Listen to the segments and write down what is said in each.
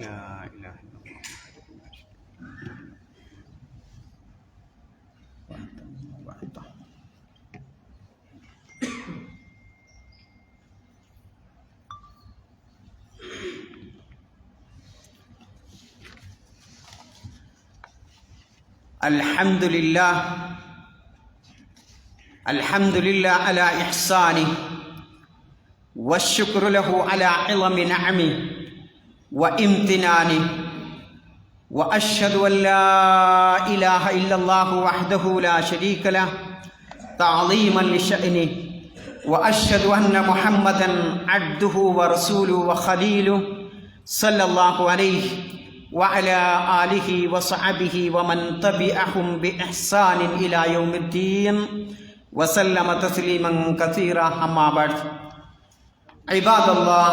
لا إله إلا الله. الحمد لله الحمد لله على إحسانه والشكر له على عظم نعمه. وامتنانه وأشهد أن لا إله إلا الله وحده لا شريك له تعظيما لشأنه. وأشهد أن محمدا عبده ورسوله وخليله صلى الله عليه وعلى آله وصحبه ومن تبعهم بإحسان إلى يوم الدين. وسلم تسليما كثيرا أما بعد. عباد الله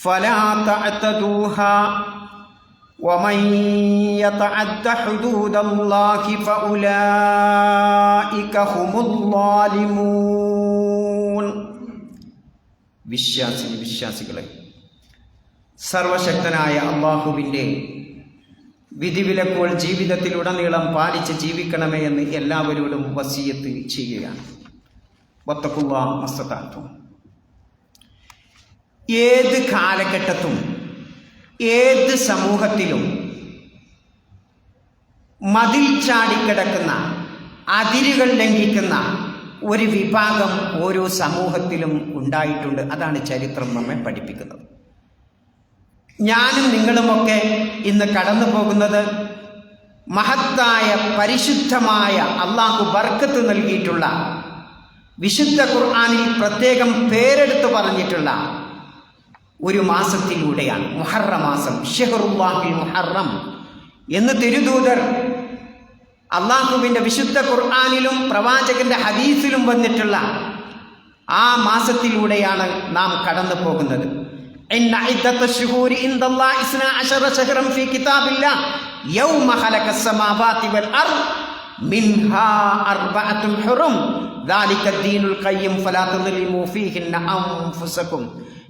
فلا تعتدوها ومن يتعد حدود الله فأولئك هم الظالمون വിശ്വാസിനി വിശ്വാസികളെ സർവശക്തനായ അള്ളാഹുവിൻ്റെ വിധിവിലക്കുകൾ ജീവിതത്തിലുടനീളം പാലിച്ച് ജീവിക്കണമേ എന്ന് എല്ലാവരോടും വസീയത്ത് ചെയ്യുകയാണ് വത്തക്കുള്ള മസ്തത്താത്വം ഏത് കാലഘട്ടത്തും ഏത് സമൂഹത്തിലും മതിൽ ചാടിക്കിടക്കുന്ന അതിരുകൾ ലംഘിക്കുന്ന ഒരു വിഭാഗം ഓരോ സമൂഹത്തിലും ഉണ്ടായിട്ടുണ്ട്. അതാണ് ചരിത്രം നമ്മെ പഠിപ്പിക്കുന്നത്. ഞാനും നിങ്ങളുമൊക്കെ ഇന്ന് കടന്നു പോകുന്നത് മഹത്തായ പരിശുദ്ധമായ അള്ളാഹു ബർക്കത്ത് നൽകിയിട്ടുള്ള വിശുദ്ധ ഖുർആാനിൽ പ്രത്യേകം പേരെടുത്ത് പറഞ്ഞിട്ടുള്ള ഒരു മാസത്തിലൂടെയാണ്. മുഹറ മാസം. ഷെഹറുല്ലാഹിൽ മുഹറം. എന്ന് തിരുദൂതർ അള്ളാഹുവിന്റെ വിശുദ്ധ ഖുർആാനിലും പ്രവാചകന്റെ ഹദീസിലും വന്നിട്ടുള്ള ആ മാസത്തിലൂടെയാണ് നാം കടന്നു പോകുന്നത്.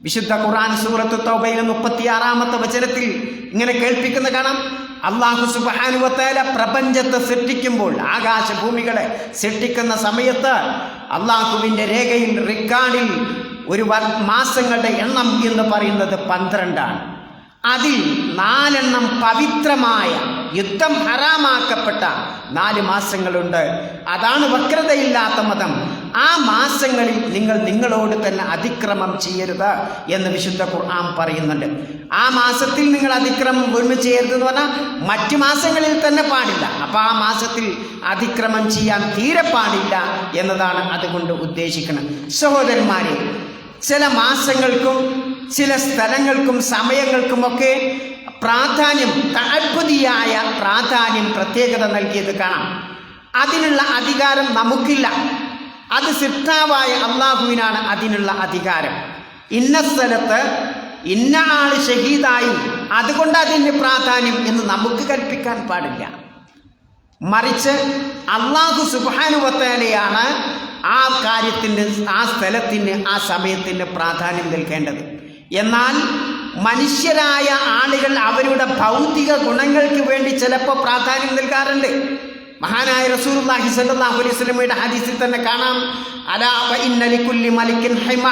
വിശുദ്ധ ഖുർആൻ സൂറത്ത് തൗബയിലെ മുപ്പത്തിയാറാമത്തെ വചനത്തിൽ ഇങ്ങനെ കേൾപ്പിക്കുന്ന കാണാം. അള്ളാഹു സുബാനുവത്തേല പ്രപഞ്ചത്തെ സൃഷ്ടിക്കുമ്പോൾ ആകാശഭൂമികളെ സൃഷ്ടിക്കുന്ന സമയത്ത് അള്ളാഹുവിന്റെ രേഖയിൽ റിക്കാർഡിൽ ഒരു മാസങ്ങളുടെ എണ്ണം എന്ന് പറയുന്നത് പന്ത്രണ്ടാണ്. അതിൽ നാലെണ്ണം പവിത്രമായ യുദ്ധം ഹറാമാക്കപ്പെട്ട നാല് മാസങ്ങളുണ്ട്. അതാണ് വക്രതയില്ലാത്ത മതം. ആ മാസങ്ങളിൽ നിങ്ങൾ നിങ്ങളോട് തന്നെ അതിക്രമം ചെയ്യരുത് എന്ന് വിശുദ്ധ ഖുർആൻ പറയുന്നുണ്ട്. ആ മാസത്തിൽ നിങ്ങൾ അതിക്രമം വീണ് ചെയ്യരുത് എന്ന് പറഞ്ഞാൽ മറ്റു മാസങ്ങളിൽ തന്നെ പാടില്ല. അപ്പം ആ മാസത്തിൽ അതിക്രമം ചെയ്യാൻ തീരെ പാടില്ല എന്നതാണ് അതുകൊണ്ട് ഉദ്ദേശിക്കുന്നത്. സഹോദരന്മാരെ ചില മാസങ്ങൾക്കും ചില സ്ഥലങ്ങൾക്കും സമയങ്ങൾക്കുമൊക്കെ പ്രാധാന്യം താൽപതിയായ പ്രാധാന്യം പ്രത്യേകത നൽകിയത് കാണാം. അതിനുള്ള അധികാരം നമുക്കില്ല. അത് സിട്ടാവായ അള്ളാഹുവിനാണ് അതിനുള്ള അധികാരം. ഇന്ന സ്ഥലത്ത് ഇന്ന ആൾ ഷഹീദായി അതുകൊണ്ട് അതിന് പ്രാധാന്യം എന്ന് നമുക്ക് കൽപ്പിക്കാൻ പാടില്ല. മറിച്ച് അള്ളാഹു സുബാനുവത്തേലയാണ് ആ കാര്യത്തിന് ആ സ്ഥലത്തിന് ആ സമയത്തിന് പ്രാധാന്യം നൽകേണ്ടത്. എന്നാൽ മനുഷ്യരായ ആളുകൾ അവരുടെ ഭൗതിക ഗുണങ്ങൾക്ക് വേണ്ടി ചിലപ്പോൾ പ്രാധാന്യം നൽകാറുണ്ട്. മഹാനായ റസൂലുള്ളാഹി സ്വല്ലല്ലാഹു അലൈഹി സ്വലമയുടെ ഹദീസിൽ തന്നെ കാണാം. അലാ വ ഇന്നലിക്കുല്ലി മലിക്കിൻ ഹൈമ.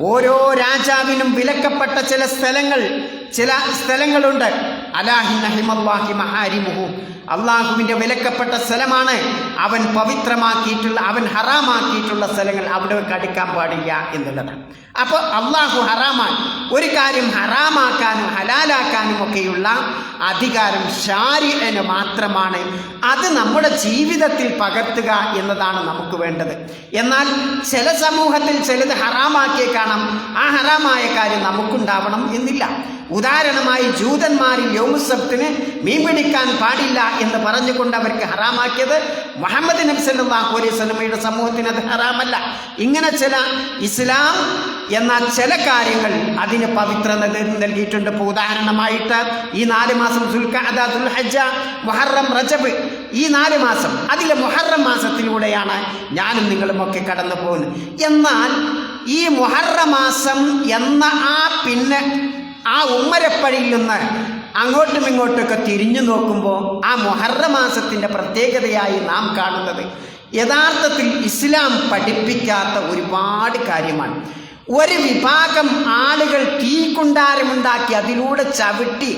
ഓരോ രാജാവിനും വിലക്കപ്പെട്ട ചില സ്ഥലങ്ങൾ ചില സ്ഥലങ്ങളുണ്ട്. അലാഹിന്ന ഹിമല്ലാഹി മഹാരിമുഹു. അള്ളാഹുവിന്റെ വിലക്കപ്പെട്ട സ്ഥലമാണ്. അവൻ പവിത്രമാക്കിയിട്ടുള്ള അവൻ ഹറാമാക്കിയിട്ടുള്ള സ്ഥലങ്ങൾ അവിടെ കടുക്കാൻ പാടില്ല എന്നുള്ളതാണ് അപ്പോൾ അള്ളാഹു ഹറാമാൻ ഒരു കാര്യം ഹറാമാക്കാനും ഹലാലാക്കാനും ഒക്കെയുള്ള അധികാരം ശാരീരന് മാത്രമാണ്. അത് നമ്മുടെ ജീവിതത്തിൽ പകർത്തുക എന്നതാണ് നമുക്ക് വേണ്ടത്. എന്നാൽ ചില സമൂഹത്തിൽ ചിലത് ഹറാമാക്കിയേ കാണാം. ആ ഹറാമായ കാര്യം നമുക്കുണ്ടാവണം എന്നില്ല. ഉദാഹരണമായി ജൂതന്മാരിൽ യോമുസബ്ദിന് മീൻ പിടിക്കാൻ പാടില്ല എന്ന് പറഞ്ഞുകൊണ്ട് അവർക്ക് ഹറാമാക്കിയത് മുഹമ്മദ് നബി അലൈഹി വസല്ലമയുടെ സമൂഹത്തിന് അത് ഹറാമല്ല. ഇങ്ങനെ ചില ഇസ്ലാം എന്ന ചില കാര്യങ്ങൾ അതിന് പവിത്ര നൽകിയിട്ടുണ്ട്. ഇപ്പോൾ ഉദാഹരണമായിട്ട് ഈ നാല് മാസം ഹജ്ജ മുഹറം റജബ് ഈ നാല് മാസം അതിലെ മുഹറം മാസത്തിലൂടെയാണ് ഞാനും നിങ്ങളുമൊക്കെ കടന്നു പോകുന്നത് എന്നാൽ ഈ മുഹറ മാസം എന്ന ആ പിന്നെ ആ ഉമ്മരപ്പഴിയിൽ നിന്ന് അങ്ങോട്ടും ഇങ്ങോട്ടൊക്കെ തിരിഞ്ഞു നോക്കുമ്പോൾ ആ മൊഹറ മാസത്തിന്റെ പ്രത്യേകതയായി നാം കാണുന്നത്. യഥാർത്ഥത്തിൽ ഇസ്ലാം പഠിപ്പിക്കാത്ത ഒരുപാട് കാര്യമാണ്. ഒരു വിഭാഗം ആളുകൾ തീക്കുണ്ടാരമുണ്ടാക്കി അതിലൂടെ ചവിട്ടി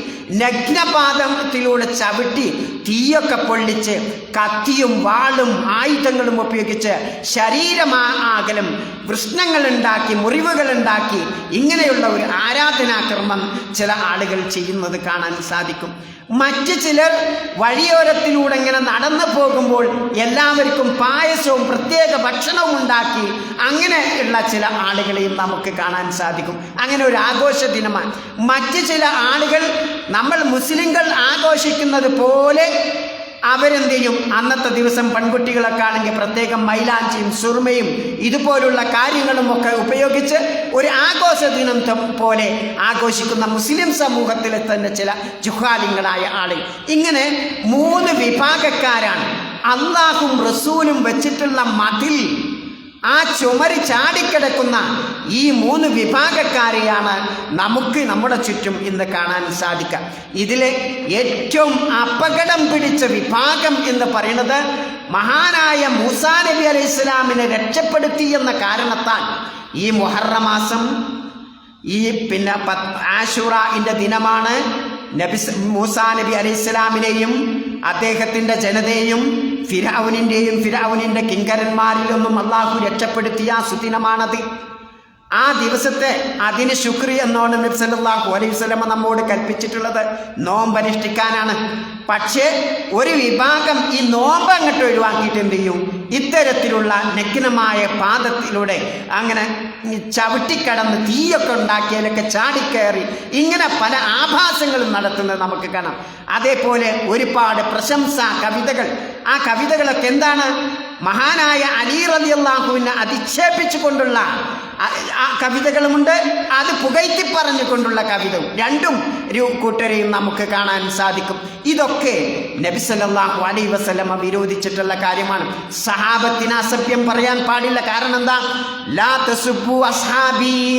നഗ്നപാദത്തിലൂടെ ചവിട്ടി തീയൊക്കെ പൊള്ളിച്ച് കത്തിയും വാളും ആയുധങ്ങളും ഉപയോഗിച്ച് ശരീരമാ ആകലും വൃഷ്ണങ്ങളുണ്ടാക്കി മുറിവുകളുണ്ടാക്കി ഇങ്ങനെയുള്ള ഒരു ആരാധനാക്രമം ചില ആളുകൾ ചെയ്യുന്നത് കാണാൻ സാധിക്കും. മറ്റ് ചിലർ വഴിയോരത്തിലൂടെ ഇങ്ങനെ നടന്നു പോകുമ്പോൾ എല്ലാവർക്കും പായസവും പ്രത്യേക ഭക്ഷണവും ഉണ്ടാക്കി അങ്ങനെ ഉള്ള ചില ആളുകളെയും നമുക്ക് കാണാൻ സാധിക്കും. അങ്ങനെ ഒരു ആഘോഷ ദിനമാണ് മറ്റ് ചില ആളുകൾ നമ്മൾ മുസ്ലിങ്ങൾ ആഘോഷിക്കുന്നത് പോലെ അവരെന്ത് ചെയ്യും അന്നത്തെ ദിവസം പെൺകുട്ടികളൊക്കെ ആണെങ്കിൽ പ്രത്യേകം മൈലാഞ്ചിയും സുർമയും ഇതുപോലുള്ള കാര്യങ്ങളും ഒക്കെ ഉപയോഗിച്ച് ഒരു ആഘോഷ ദിനം പോലെ ആഘോഷിക്കുന്ന മുസ്ലിം സമൂഹത്തിലെ തന്നെ ചില ജുഹാലിങ്ങളായ ആളുകൾ. ഇങ്ങനെ മൂന്ന് വിഭാഗക്കാരാണ്. അള്ളാഹും റസൂലും വെച്ചിട്ടുള്ള മതിൽ ആ ചുമര് ചാടിക്കിടക്കുന്ന ഈ മൂന്ന് വിഭാഗക്കാരെയാണ് നമുക്ക് നമ്മുടെ ചുറ്റും ഇന്ന് കാണാൻ സാധിക്കുക. ഇതിലെ ഏറ്റവും അപകടം പിടിച്ച വിഭാഗം എന്ന് പറയുന്നത് മഹാനായ മൂസാ നബി അലൈഹി ഇസ്ലാമിനെ രക്ഷപ്പെടുത്തി എന്ന കാരണത്താൽ ഈ മുഹറമാസം ഈ പിന്നെ ആശുറ ആഷുറയിന്റെ ദിനമാണ്. നബി മൂസാ നബി അലൈഹി ഇസ്ലാമിനെയും അദ്ദേഹത്തിന്റെ ജനതയെയും ഫിരാവുനിന്റെയും ഫിരാവുനിന്റെ കിങ്കരന്മാരിലൊന്നും അള്ളാഹു രക്ഷപ്പെടുത്തിയ സുദിനമാണത്. ആ ദിവസത്തെ അതിന് ശുക്രി എന്നാണ് നബി സല്ലല്ലാഹു അലൈഹി സ്വലമ നമ്മോട് കൽപ്പിച്ചിട്ടുള്ളത്. നോമ്പ് നോമ്പനുഷ്ഠിക്കാനാണ് പക്ഷേ ഒരു വിഭാഗം ഈ നോമ്പ് അങ്ങോട്ട് ഒഴിവാക്കിയിട്ട് എന്ത് ചെയ്യും? ഇത്തരത്തിലുള്ള നഗ്നമായ പാദത്തിലൂടെ അങ്ങനെ ചവിട്ടിക്കടന്ന് തീയൊക്കെ ഉണ്ടാക്കിയാലൊക്കെ ചാടിക്കയറി ഇങ്ങനെ പല ആഭാസങ്ങളും നടത്തുന്നത് നമുക്ക് കാണാം. അതേപോലെ ഒരുപാട് പ്രശംസാ കവിതകൾ. ആ കവിതകളൊക്കെ എന്താണ്? മഹാനായ അലി റളിയല്ലാഹുവിനെ അധിക്ഷേപിച്ചുകൊണ്ടുള്ള ആ- ആ കവിതകളുമുണ്ട്. അത് പുകഴ്ത്തി പറഞ്ഞുകൊണ്ടുള്ള കവിതവും. രണ്ടും കൂട്ടരെയും നമുക്ക് കാണാൻ സാധിക്കും. ഇതൊക്കെ നബി സല്ലല്ലാഹു അലൈഹി വസല്ലമ വിരോധിച്ചിട്ടുള്ള കാര്യമാണ്. സഹാബത്തിന് അസഭ്യം പറയാൻ പാടില്ല. കാരണം എന്താ? ലാ തസുബു അസ്ഹാബി.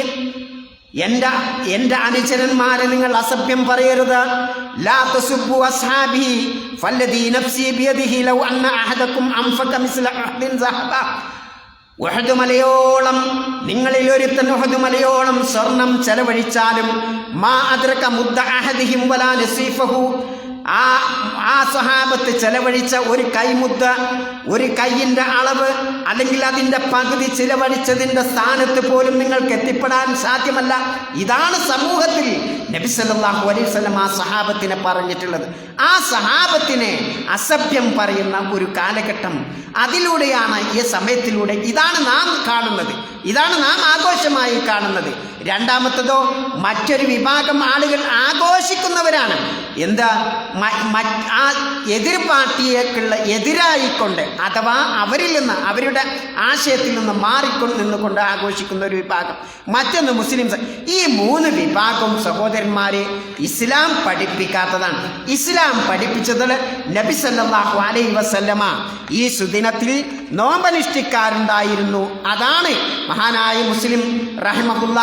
എന്റെ എന്റെ അനുചരന്മാരെ നിങ്ങൾ അസഭ്യം പറയരുത്. ലാ തസുബു അസ്ഹാബി. ഫല്ലദീ നഫ്സി ബിയദിഹി ലൗ അന്ന അഹദകും അൻഫക മിസ്ല അഹദിൻ സഹബ. ഉഹദ് മലയോളം നിങ്ങളിൽ ഒരുത്തൻ ഉഹദ് മലയോളം സ്വർണം ചെലവഴിച്ചാലും മാ അദ്രക മുദ്ദ അഹദിഹിം വലാ നസീഫഹു ആ ആ സ്വഹാബത്ത് ചെലവഴിച്ച ഒരു കൈമുദ്ദ ഒരു കൈയിന്റെ അളവ് അല്ലെങ്കിൽ അതിന്റെ പകുതി ചിലവഴിച്ചതിന്റെ സ്ഥാനത്ത് പോലും നിങ്ങൾക്ക് എത്തിപ്പെടാൻ സാധ്യമല്ല. ഇതാണ് സമൂഹത്തിൽ നബി അലൈഹി സ്വലം ആ സഹാബത്തിനെ പറഞ്ഞിട്ടുള്ളത്. ആ സഹാബത്തിനെ അസഭ്യം പറയുന്ന ഒരു കാലഘട്ടം അതിലൂടെയാണ് ഈ സമയത്തിലൂടെ ഇതാണ് നാം കാണുന്നത്. ഇതാണ് നാം ആഘോഷമായി കാണുന്നത്. രണ്ടാമത്തതോ മറ്റൊരു വിഭാഗം ആളുകൾ ആഘോഷിക്കുന്നവരാണ്. എന്താ? ആ എതിർ പാർട്ടിയേക്കുള്ള എതിരായിക്കൊണ്ട് അഥവാ അവരിൽ നിന്ന് അവരുടെ ആശയത്തിൽ നിന്ന് മാറിക്കൊണ്ട് നിന്നുകൊണ്ട് ആഘോഷിക്കുന്ന ഒരു വിഭാഗം. മറ്റൊന്ന് മുസ്ലിംസ് ഈ മൂന്ന് വിഭാഗവും സഹോദരന്മാരെ ഇസ്ലാം പഠിപ്പിക്കാത്തതാണ്. ഇസ്ലാം പഠിപ്പിച്ചത് നബി സല്ലല്ലാഹു അലൈഹി വസല്ലമ ഈ സുദിനത്തിൽ നോമ്പനുഷ്ഠിക്കാറുണ്ടായിരുന്നു. അതാണ് മഹാനായ മുസ്ലിം റഹ്മുല്ല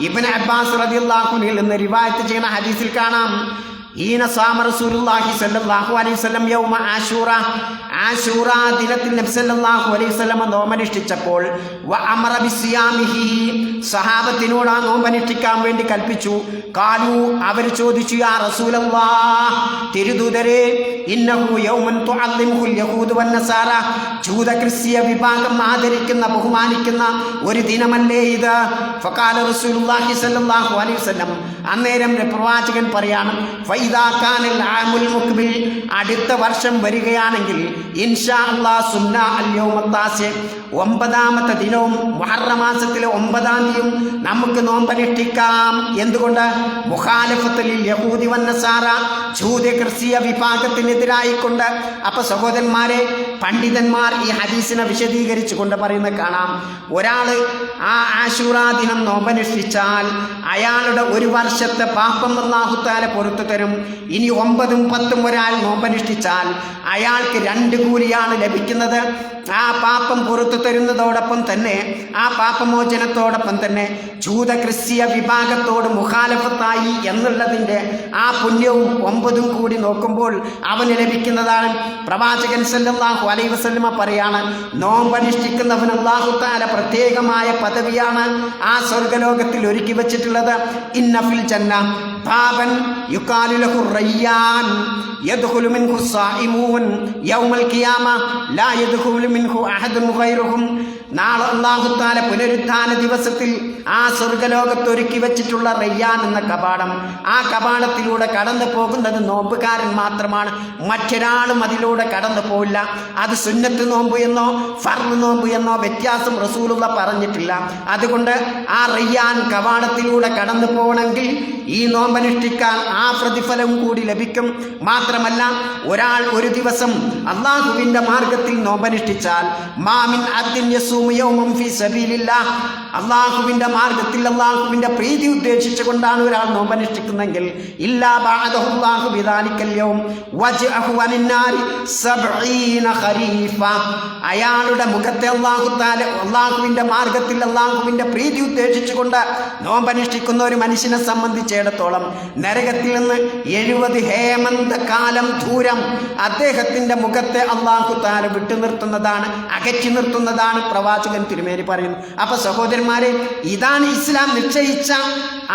ഇബൻ അബ്ബാസ് റബിള്ളാഹുനിൽ നിന്ന് റിവായത്ത് ചെയ്യുന്ന ഹദീസിൽ കാണാം. ഈന സാമ റസൂലുള്ളാഹി സ്വല്ലല്ലാഹു അലൈഹി വസല്ലം യൗമ ആശൂറ ഷൂറ ദിനത്തിൽ നബ്സല്ലാഹു അലൈഹി സ്വലമ നോമനുഷ്ഠിച്ചപ്പോൾ സഹാബത്തിനോട് ആ നോമ്പനുഷ്ഠിക്കാൻ വേണ്ടി കൽപ്പിച്ചു. കാലു അവർ ചോദിച്ചു യാ റസൂലല്ലാ തിരുദൂതരെ ക്രിസ്തീയ വിഭാഗം ആദരിക്കുന്ന ബഹുമാനിക്കുന്ന ഒരു ദിനമല്ലേ ഇത്? സല്ലല്ലാഹു അന്നേരം പ്രവാചകൻ പറയാണ് മുഖ്ബിൽ അടുത്ത വർഷം വരികയാണെങ്കിൽ إن شاء الله سنة اليوم التاسع. ഒമ്പതാമത്തെ ദിനവും മുഹറ മാസത്തിലെ ഒമ്പതാം തീയതിയും നമുക്ക് നോമ്പനുഷ്ഠിക്കാം എന്തുകൊണ്ട്? മുഖാലഫത്തിൽ യഹൂദി വന്ന സാറ ജൂത ക്രിസ്തീയ വിഭാഗത്തിനെതിരായിക്കൊണ്ട്. അപ്പൊ സഹോദരന്മാരെ പണ്ഡിതന്മാർ ഈ ഹദീസിനെ വിശദീകരിച്ചു കൊണ്ട് പറയുന്നത് കാണാം. ഒരാൾ ആ ആശൂറാ ദിനം നോമ്പനുഷ്ഠിച്ചാൽ അയാളുടെ ഒരു വർഷത്തെ പാപ്പം അള്ളാഹുത്താല പുറത്തു തരും. ഇനി ഒമ്പതും പത്തും ഒരാൾ നോമ്പനുഷ്ഠിച്ചാൽ അയാൾക്ക് രണ്ട് കൂലിയാണ് ലഭിക്കുന്നത്. ആ പാപം പുറത്തു തരുന്നതോടൊപ്പം തന്നെ ആ പാപമോചനത്തോടൊപ്പം തന്നെ ജൂത ക്രിസ്തീയ വിഭാഗത്തോട് മുഖാലഫത്തായി എന്നുള്ളതിന്റെ ആ പുണ്യവും ഒമ്പതും കൂടി നോക്കുമ്പോൾ അവന് ലഭിക്കുന്നതാണ്. പ്രവാചകൻ സല്ലാഹു അലൈ വസല്ലമ പറയാണ് നോമ്പനുഷ്ഠിക്കുന്നവൻ അള്ളാഹു താല പ്രത്യേകമായ പദവിയാണ് ആ സ്വർഗലോകത്തിൽ ഒരുക്കി വച്ചിട്ടുള്ളത്. ഇന്നഫിൽ ജന്ന ബാബൻ യുക്കാലു ലഹു റയ്യാൻ യദ്ഖുലു മിൻഹു الصائمون യൗമൽ ഖിയാമ ലാ യദ്ഖുലു മിൻഹു അഹദുൻ ഗൈറുഹും. നാളെ അല്ലാഹു തആല പുനരുത്ഥാന ദിവസത്തിൽ ആ സ്വർഗലോകത്ത് ഒരുക്കി വെച്ചിട്ടുള്ള റയ്യാൻ എന്ന കപാടം. ആ കപാടത്തിലൂടെ കടന്നു പോകുന്നത് നോമ്പുകാരൻ മാത്രമാണ്. മറ്റൊരാളും അതിലൂടെ കടന്നു പോവില്ല. അത് സുന്നത്ത് നോമ്പ് എന്നോ ഫർദ് നോമ്പ് എന്നോ വ്യത്യാസം റസൂലുള്ള പറഞ്ഞിട്ടില്ല. അതുകൊണ്ട് ആ റയ്യാൻ കവാടത്തിലൂടെ കടന്നു പോകണമെങ്കിൽ ഈ നോമ്പനുഷ്ഠിക്കാൻ ആ പ്രതിഫലം കൂടി ലഭിക്കും. മാത്രമല്ല ഒരാൾ ഒരു ദിവസം അള്ളാഹുവിന്റെ മാർഗത്തിൽ നോമ്പനുഷ്ഠിച്ചാൽ മാമിൻ അള്ളാഹുവിന്റെ മാർഗത്തിൽ അള്ളാഹുവിന്റെ പ്രീതി ഉദ്ദേശിച്ചു കൊണ്ടാണ് ഒരാൾ നോമ്പനുഷ്ഠിക്കുന്നെങ്കിൽ അയാളുടെ മുഖത്തെ അള്ളാഹു താല അള്ളാഹുവിന്റെ മാർഗത്തിൽ അള്ളാഹുവിന്റെ പ്രീതി ഉദ്ദേശിച്ചുകൊണ്ട് നോമ്പനുഷ്ഠിക്കുന്ന ഒരു മനുഷ്യനെ സംബന്ധിച്ചിടത്തോളം നരകത്തിൽ നിന്ന് എഴുപത് ഹേമന്ത കാലം ദൂരം അദ്ദേഹത്തിന്റെ മുഖത്തെ അള്ളാഹു താര വിട്ടു നിർത്തുന്നതാണ് അകറ്റി നിർത്തുന്നതാണ് പ്രവാചകൻ തിരുമേനി പറയുന്നു. അപ്പൊ സഹോദരന്മാരെ ഇതാണ് ഇസ്ലാം നിശ്ചയിച്ച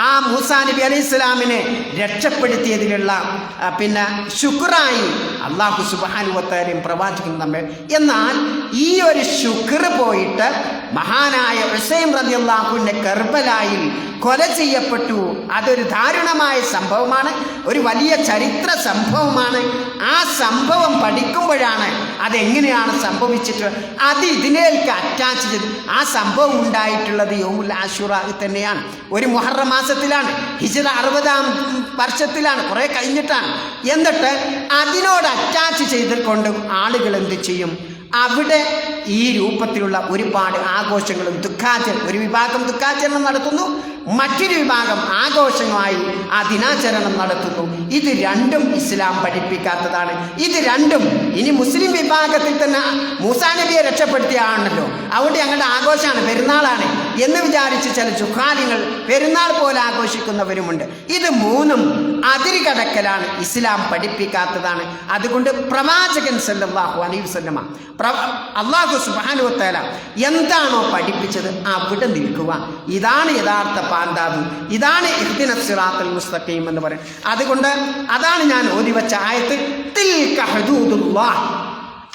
ആ മൂസാ നബി അലൈഹി ഇസ്ലാമിനെ രക്ഷപ്പെടുത്തിയതിലുള്ള പിന്നെ ശുക്രായി അള്ളാഹു സുബാനുവത്താരെയും പ്രവാചകൻ തമ്മിൽ. എന്നാൽ ഈ ഒരു ശുക്ർ പോയിട്ട് മഹാനായ ഹുസൈൻ റതി അള്ളാഹുവിന്റെ കർബലായിൽ കൊല ചെയ്യപ്പെട്ടു. അതൊരു ദാരുണമായ സംഭവമാണ്. ഒരു വലിയ ചരിത്ര സംഭവമാണ്. ആ സംഭവം പഠിക്കുമ്പോഴാണ് അതെങ്ങനെയാണ് സംഭവിച്ചിട്ടുള്ളത് അത് ഇതിനേക്ക് അറ്റാച്ച് ചെയ്ത് ആ സംഭവം ഉണ്ടായിട്ടുള്ളത് യോമുൽ ആഷുറ തന്നെയാണ്. ഒരു മുഹറ മാസത്തിലാണ്. ഹിജറ അറുപതാം വർഷത്തിലാണ്. കുറേ കഴിഞ്ഞിട്ടാണ്. എന്നിട്ട് അതിനോട് അറ്റാച്ച് ചെയ്തുകൊണ്ട് ആളുകൾ എന്ത് ചെയ്യും? അവിടെ ഈ രൂപത്തിലുള്ള ഒരുപാട് ആഘോഷങ്ങളും ദുഃഖാചരണം ഒരു വിഭാഗം ദുഃഖാചരണം നടത്തുന്നു മറ്റൊരു വിഭാഗം ആഘോഷങ്ങളായി ആ ദിനാചരണം നടത്തുന്നു. ഇത് രണ്ടും ഇസ്ലാം പഠിപ്പിക്കാത്തതാണ്. ഇത് രണ്ടും ഇനി മുസ്ലിം വിഭാഗത്തിൽ തന്നെ മൂസാ നബിയെ രക്ഷപ്പെടുത്തിയ ആണല്ലോ അവിടെ ഞങ്ങളുടെ ആഘോഷമാണ് പെരുന്നാളാണ്. എന്ന് വിചാരിച്ച് ചില ചുഖാലികൾ പെരുന്നാൾ പോലെ ആഘോഷിക്കുന്നവരുമുണ്ട്. ഇത് മൂന്നും അതിരുകടക്കലാണ് ഇസ്ലാം പഠിപ്പിക്കാത്തതാണ്. അതുകൊണ്ട് പ്രവാചകൻ സല്ലാഹു അലൈഹി വസല്ലമ പ്ര അള്ളാഹു സുബ്ഹാനഹു വതആല എന്താണോ പഠിപ്പിച്ചത് അവിടെ നിൽക്കുക. ഇതാണ് യഥാർത്ഥ പാന്താവ്. ഇതാണ് ഇഹ്ദിന സിറാത്തുൽ മുസ്തഖീം എന്ന് പറയും. അതുകൊണ്ട് അതാണ് ഞാൻ ഓതി വെച്ച ആയത്ത് തിൽ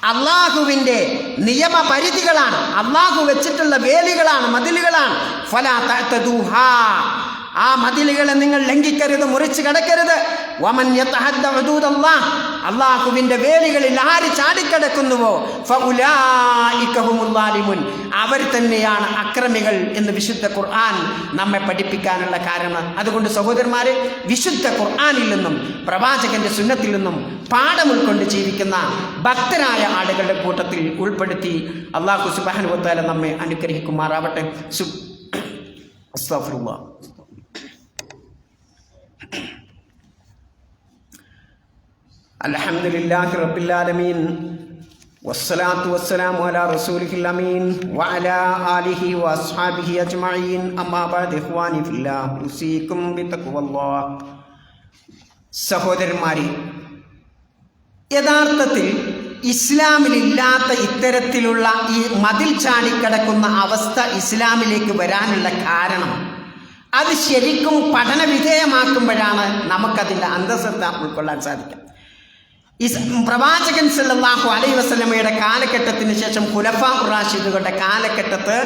അള്ളാഹുവിന്റെ നിയമപരിധികളാണ്. അള്ളാഹു വെച്ചിട്ടുള്ള വേലികളാണ് മതിലുകളാണ്. ഫലാ തൂഹ ആ മതിലുകളെ നിങ്ങൾ ലംഘിക്കരുത് മുറിച്ച് കടക്കരുത്. വമൻ. അള്ളാഹുവിന്റെ വേലികളിൽ ആര് ചാടിക്കടക്കുന്നുവോ ഫുലാലിമുൻ അവർ തന്നെയാണ് അക്രമികൾ എന്ന് വിശുദ്ധ ഖുർആൻ നമ്മെ പഠിപ്പിക്കാനുള്ള കാരണം അതുകൊണ്ട് സഹോദരന്മാരെ വിശുദ്ധ ഖുർആാനിൽ നിന്നും പ്രവാചകന്റെ സുന്നത്തിൽ നിന്നും പാഠം ഉൾക്കൊണ്ട് ജീവിക്കുന്ന ഭക്തരായ ആളുകളുടെ കൂട്ടത്തിൽ ഉൾപ്പെടുത്തി അള്ളാഹു സുബാനുവത്താല നമ്മെ അനുഗ്രഹിക്കുമാറാവട്ടെ സു. അലഹമുല്ലാഹി റബ്ബില്ലാലമീൻ വസ്സലാത്തു വസ്സലാമു അല റസൂലിഹിൽ അമീൻ. വഅല ആലിഹി വഅസ്ഹാബിഹി അജ്മഈൻ. അമ്മാ ബഅദ് ഇഖ്വാനി ഫില്ലാഹ് ഉസീകും ബിത്തഖ്വല്ലാഹ്. സഹോദരന്മാരെ യഥാർത്ഥത്തിൽ ഇസ്ലാമിലില്ലാത്ത ഇത്തരത്തിലുള്ള ഈ മതിൽ ചാടിക്കിടക്കുന്ന അവസ്ഥ ഇസ്ലാമിലേക്ക് വരാനുള്ള കാരണം അത് ശരിക്കും പഠനവിധേയമാക്കുമ്പോഴാണ് നമുക്കതിന്റെ അന്തസ്സത്ത ഉൾക്കൊള്ളാൻ സാധിക്കുക. ഇസ് പ്രവാചകൻ സല്ലാഹു അലൈ വസല്ലമയുടെ കാലഘട്ടത്തിന് ശേഷം ഖുലഫ റാഷിദുകളുടെ കാലഘട്ടത്ത്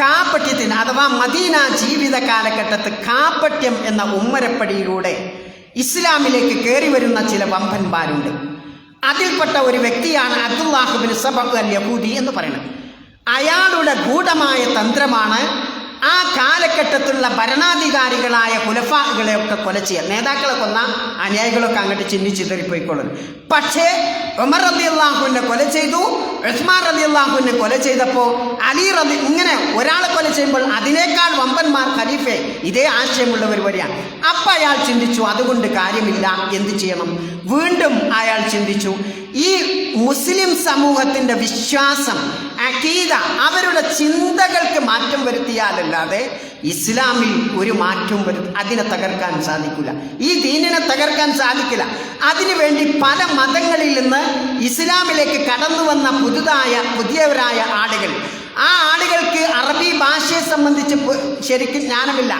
കാപ്പട്യത്തിന് അഥവാ മദീന ജീവിത കാലഘട്ടത്ത് കാപ്പട്യം എന്ന ഉമ്മരപ്പടിയിലൂടെ ഇസ്ലാമിലേക്ക് കയറി വരുന്ന ചില വമ്പന്മാരുണ്ട്. അതിൽപ്പെട്ട ഒരു വ്യക്തിയാണ് അബ്ദുല്ലാഹുബിൻ സബബ് അൽ യഹൂദി എന്ന് പറയുന്നത്. അയാളുടെ ഗൂഢമായ തന്ത്രമാണ് ആ കാലഘട്ടത്തിലുള്ള ഭരണാധികാരികളായ കുലഫാഹുകളെയൊക്കെ കൊല ചെയ്യാം. നേതാക്കളെ കൊന്ന അനുയായികളൊക്കെ അങ്ങോട്ട് ചിന്നിച്ചിതറിപ്പോയിക്കൊള്ളും പക്ഷേ ഉമർ റബി അള്ളാഹുവിനെ കൊല ചെയ്തു ഉസ്മാൻ റബി അള്ളാഹുവിനെ കൊല ചെയ്തപ്പോൾ അലി റബി ഇങ്ങനെ ഒരാളെ കൊല ചെയ്യുമ്പോൾ അതിനേക്കാൾ വമ്പന്മാർ ഖലീഫെ ഇതേ ആശയമുള്ളവർ വരികയാണ് അപ്പം അയാൾ ചിന്തിച്ചു അതുകൊണ്ട് കാര്യമില്ല എന്ത് ചെയ്യണം? വീണ്ടും അയാൾ ചിന്തിച്ചു ഈ മുസ്ലിം സമൂഹത്തിന്റെ വിശ്വാസം അക്കീത അവരുടെ ചിന്തകൾക്ക് മാറ്റം വരുത്തിയാലല്ലാതെ ഇസ്ലാമിൽ ഒരു മാറ്റം വരു അതിനെ തകർക്കാൻ സാധിക്കില്ല. ഈ ദീനിനെ തകർക്കാൻ സാധിക്കില്ല. അതിനുവേണ്ടി പല മതങ്ങളിൽ നിന്ന് ഇസ്ലാമിലേക്ക് കടന്നു വന്ന പുതുതായ പുതിയവരായ ആളുകൾ. ആ ആളുകൾക്ക് അറബി ഭാഷയെ സംബന്ധിച്ച് ശരിക്കും ജ്ഞാനമില്ല.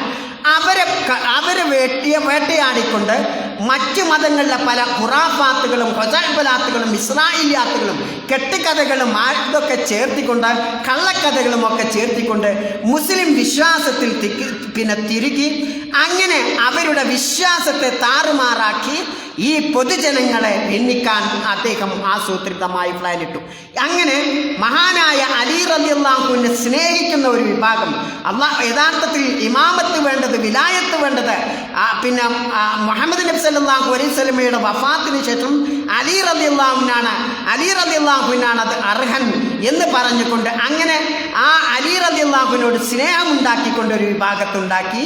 അവരെ അവരെ വേട്ടിയ വേട്ടയാടിക്കൊണ്ട് മറ്റ് മതങ്ങളിലെ പല ഖുറാഫാത്തുകളും ഹൊജാബലാത്തുകളും ഇസ്രായേലിയാത്തുകളും കെട്ടുകഥകളും ഇതൊക്കെ ചേർത്തിക്കൊണ്ട് കള്ളക്കഥകളും ഒക്കെ ചേർത്തിക്കൊണ്ട് മുസ്ലിം വിശ്വാസത്തിൽ പിന്നെ തിരുകി അങ്ങനെ അവരുടെ വിശ്വാസത്തെ താറുമാറാക്കി ഈ പൊതുജനങ്ങളെ എണ്ണിക്കാൻ അദ്ദേഹം ആസൂത്രിതമായി പ്ലാനിട്ടു അങ്ങനെ മഹാനായ അലി റലിയല്ലാഹുവിനെ സ്നേഹിക്കുന്ന ഒരു വിഭാഗം അള്ളാഹ് യഥാർത്ഥത്തിൽ ഇമാമത്ത് വേണ്ടത് വിലായത്ത് വേണ്ടത് പിന്നെ മുഹമ്മദ് നബി സല്ലാഹു അലൈഹി സ്വലമയുടെ വഫാത്തിന് ശേഷം അലി റലിയല്ലാഹുവിനാണ് അലി റലിയല്ലാഹുവിനാണ് അത് അർഹൻ എന്ന് പറഞ്ഞുകൊണ്ട് അങ്ങനെ ആ അലി റലിയല്ലാഹുവിനോട് സ്നേഹമുണ്ടാക്കിക്കൊണ്ട് ഒരു വിഭാഗത്തുണ്ടാക്കി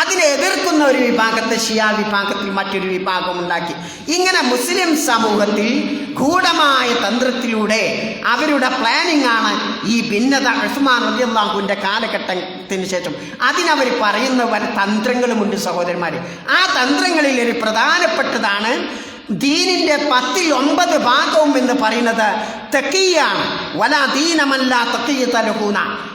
അതിനെ എതിർക്കുന്ന ഒരു വിഭാഗത്തെ ഷിയാ വിഭാഗത്തിൽ മറ്റൊരു വിഭാഗം ഉണ്ടാക്കി. ഇങ്ങനെ മുസ്ലിം സമൂഹത്തിൽ ഗൂഢമായ തന്ത്രത്തിലൂടെ അവരുടെ പ്ലാനിംഗ് ആണ് ഈ ഭിന്നത ഉസ്മാൻ റളിയല്ലാഹുവിന്റെ കാലഘട്ടത്തിന് ശേഷം. അതിനവർ പറയുന്ന പല തന്ത്രങ്ങളുമുണ്ട് സഹോദരന്മാർ ആ തന്ത്രങ്ങളിൽ ഒരു പ്രധാനപ്പെട്ടതാണ് ദീനിന്റെ പത്തിൽ ഒമ്പത് ഭാഗവും എന്ന് പറയുന്നത് തെക്കിയാണ്. വല ദീനമല്ല തെക്കിയ തലഹൂന.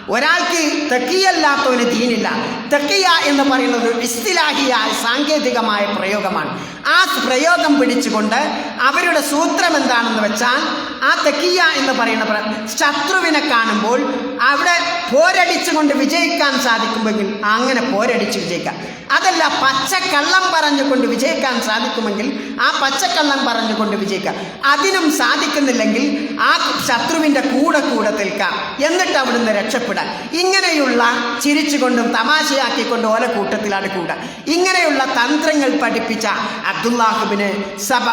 ഒരാൾക്ക് തെക്കിയല്ലാത്തവന് ദീനില്ല. തെക്കിയ എന്ന് പറയുന്നത് ഇസ്തിലാഹിയായ സാങ്കേതികമായ പ്രയോഗമാണ്. ആ പ്രയോഗം പിടിച്ചുകൊണ്ട് അവരുടെ സൂത്രം എന്താണെന്ന് വെച്ചാൽ ആ തെക്കിയ എന്ന് പറയുന്ന ശത്രുവിനെ കാണുമ്പോൾ അവിടെ പോരടിച്ചുകൊണ്ട് വിജയിക്കാൻ സാധിക്കുമെങ്കിൽ അങ്ങനെ പോരടിച്ച് വിജയിക്കാം. അതല്ല പച്ചക്കള്ളം പറഞ്ഞുകൊണ്ട് വിജയിക്കാൻ സാധിക്കുമെങ്കിൽ ആ പച്ചക്കള്ളം പറഞ്ഞുകൊണ്ട് വിജയിക്കാം. അതിനും സാധിക്കുന്നില്ലെങ്കിൽ ആ ശത്രുവിന്റെ കൂടെ കൂടെ നിൽക്കാം. എന്നിട്ട് അവിടുന്ന് രക്ഷപ്പെടാം ഇങ്ങനെയുള്ള ചിരിച്ചുകൊണ്ടും തമാശയാക്കിക്കൊണ്ടും ഓല കൂട്ടത്തിലാണ് കൂടുക ഇങ്ങനെയുള്ള തന്ത്രങ്ങൾ പഠിപ്പിച്ച അബ്ദുല്ലാഹുബിന് സബ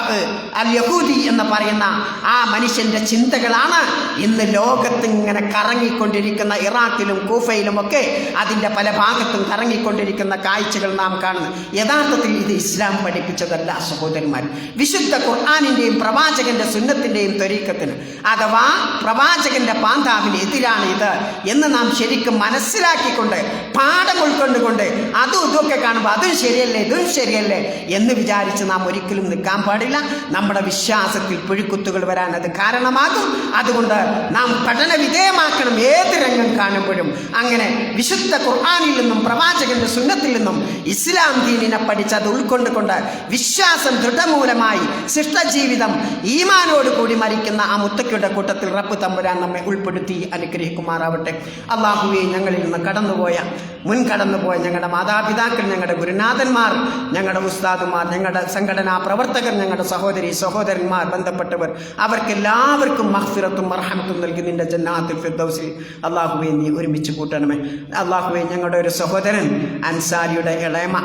അൽ യഹൂദി എന്ന് പറയുന്ന ആ മനുഷ്യന്റെ ചിന്തകളാണ് ഇന്ന് ലോകത്ത് ഇങ്ങനെ കറങ്ങിക്കൊണ്ടിരിക്കുന്ന ഇറാഖിലും കൂഫയിലും ഒക്കെ അതിന്റെ പല ഭാഗത്തും കറങ്ങിക്കൊണ്ടിരിക്കുന്ന കാഴ്ചകൾ നാം കാണുന്നത്. യഥാർത്ഥത്തിൽ ഇത് ഇസ്ലാം പഠിപ്പിച്ചതല്ല സഹോദരന്മാർ. വിശുദ്ധ ഖുർആാനിന്റെയും പ്രവാചകന്റെ സുന്നത്തിന്റെയും ത്വരീക്കത്തിന് അഥവാ പ്രവാചകന്റെ പാന്താവിന് എതിരാണ് ഇത് എന്ന് നാം ശരിക്കും മനസ്സിലാക്കിക്കൊണ്ട് പാഠം ഉൾക്കൊണ്ടുകൊണ്ട് അതും ഇതൊക്കെ കാണുമ്പോൾ അതും ശരിയല്ലേ ഇതും ശരിയല്ലേ എന്ന് വിചാരിച്ച് നാം ഒരിക്കലും നിൽക്കാൻ പാടില്ല. നമ്മുടെ വിശ്വാസത്തിൽ പുഴുക്കുത്തുകൾ വരാൻ അത് കാരണമാകും. അതുകൊണ്ട് നാം പഠന വിധേയമാക്കണം. ഏത് രംഗം കാണുമ്പോഴും അങ്ങനെ വിശുദ്ധ ഖുർആാനിൽ നിന്നും പ്രവാചകന്റെ സുന്നത്തിൽ നിന്നും ഇസ്ലാം ദീനിനെ പഠിച്ച് അത് ഉൾക്കൊണ്ടുകൊണ്ട് വിശ്വാസം ദൃഢമൂലമായി ശിഷ്ടജീവിതം ഈമാനോട് കൂടി മരിക്കുന്ന ആ മുത്തക്കയുടെ കൂട്ടത്തിൽ റബ്ബ് തമ്പുരാൻ നമ്മെ ഉൾപ്പെടുത്തി അനുഗ്രഹിക്കുമാറാവട്ടെ. അള്ളാഹുവെ ഞങ്ങളിൽ നിന്ന് കടന്നുപോയ മുൻ കടന്നുപോയ ഞങ്ങളുടെ മാതാപിതാക്കൾ ഞങ്ങളുടെ ഗുരുനാഥന്മാർ ഞങ്ങളുടെ ഉസ്താദുമാർ ഞങ്ങളുടെ സംഘടനാ പ്രവർത്തകർ ഞങ്ങളുടെ സഹോദരി സഹോദരന്മാർ ബന്ധപ്പെട്ടവർ അവർക്കെല്ലാവർക്കും മഹ്ഫിറത്തും മർഹമത്തും നൽകി നിന്റെ ജന്നാത്തിൽ ഫിർദൗസിൽ. അള്ളാഹുവെ നീ ഒരുമിച്ച് കൂട്ടണമേ. അള്ളാഹുവെ ഞങ്ങളുടെ ഒരു സഹോദരൻ അൻസാരിയുടെ ഇളയമ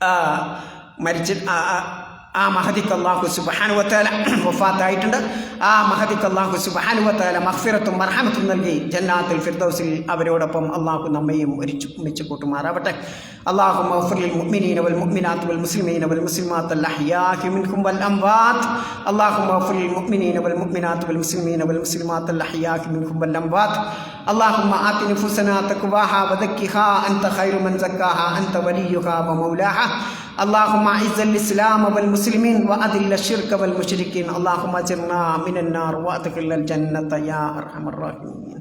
ആ, മരിച്ച് ആ, ആ, ആ മഹദിക്ക് അള്ളാഹു സുബാനുവത്തേല വഫാത്തായിട്ടുണ്ട് ആ മഹദിക്ക് അള്ളാഹു സുബാനുവത്തേല മഹ്ഫിറത്തും മർഹമത്തും നൽകി ജന്നാത്തുൽ ഫിർദൗസിൽ അവരോടൊപ്പം അള്ളാഹു നമ്മയും ഒരുച്ചു ഒന്നിച്ചു കൂട്ടുമാറാവട്ടെ അള്ളാഹു മഹഫുലിൽ മുഅ്മിനീന വൽ മുഅ്മിനാത്ത് വൽ മുസ്ലിമീന വൽ മുസ്ലിമാത്ത് അൽ അഹ്യാഹി മിൻകും വൽ അംവാത്ത് അള്ളാഹു മഹഫുലിൽ മുഅ്മിനീന വൽ മുഅ്മിനാത്ത് വൽ മുസ്ലിമീന വൽ മുസ്ലിമാത്ത് അൽ അഹ്യാഹി മിൻകും വൽ അംവാത്ത് اللهم آت نفوسنا تقواها وزكها أنت خير من زكاها أنت وليها ومولاها اللهم اعز الاسلام والمسلمين واذل الشرك والمشركين اللهم اجرنا من النار وادخلنا الجنه يا ارحم الراحمين